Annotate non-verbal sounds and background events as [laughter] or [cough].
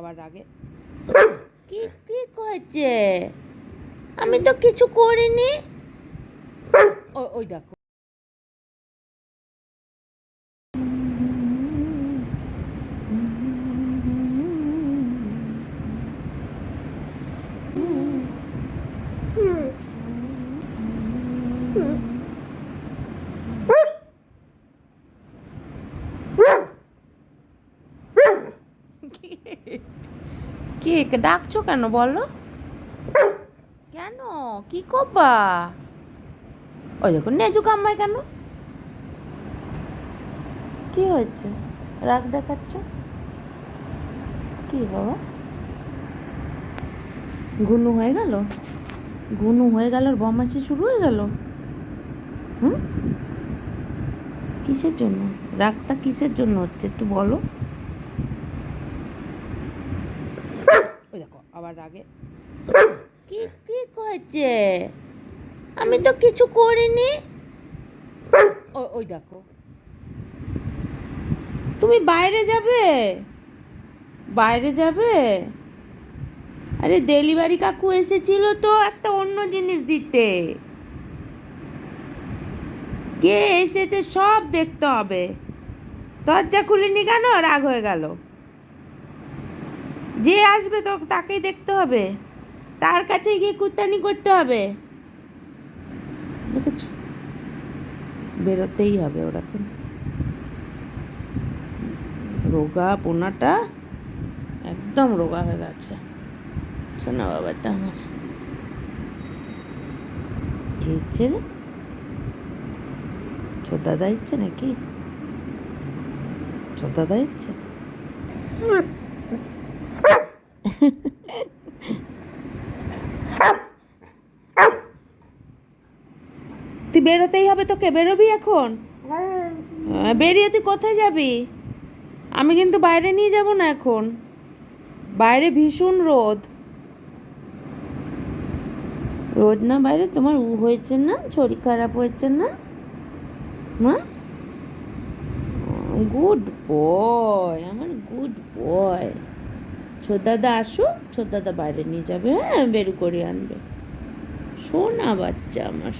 আবার আগে। কি কি করেছে আমি তো কিছু করিনি। ওই দেখো। [laughs] কি ডাকছো কেন বলো? কেন? কি করবা ওই দেখো, নেজু কাম্মাই কেন? কি হয়েছে? রাগ দেখাচ্ছ? কি বাবা? গুনু হয়ে গেল? গুনু হয়ে গেল আর বমাচি শুরু হয়ে গেল? হুম? কিসের জন্য? রাগটা কিসের জন্য হচ্ছে একটু বলো ওই আবার রাগে কি কি করেছে আমি তো কিছু করিনি। ওই দেখো। তুমি বাইরে যাবে? বাইরে যাবে? আরে ডেলিভারি কাকু এসেছিল তো একটা অন্য জিনিস দিতে। কে এসেছে সব দেখতে হবে। দরজা খুলিনি কেন? রাগ হয়ে গেল। যে আসবে তো তাকেই দেখতে হবে। তার কাছে গিয়ে কুত্তানি করতে হবে। দেখেছ? বেরোতেই হবে ওরকম রোগা পোনাটা একদম রোগা হয়ে গেছে। শোনা বাবাটা আমার। কি হচ্ছে রে? ছোট দাদা ইচ্ছে নাকি? ছোট দাদা ইচ্ছে? তুই বেরোতেই হবে তোকে বেরোবি এখন? হ্যাঁ, বেরিয়ে তুই কোথায় যাবি? আমি কিন্তু বাইরে নিয়ে যাব না এখন। বাইরে ভীষণ রোদ। রোদ না বাইরে? তোমার উ হয়েছে না? শরীর খারাপ হয়েছে না? মা? গুড বয় আমার গুড বয়। ছোদাদা আসুক ছোদাদা বাইরে নিয়ে যাবে হ্যাঁ বের করে আনবে। সোনা বাচ্চা আমার।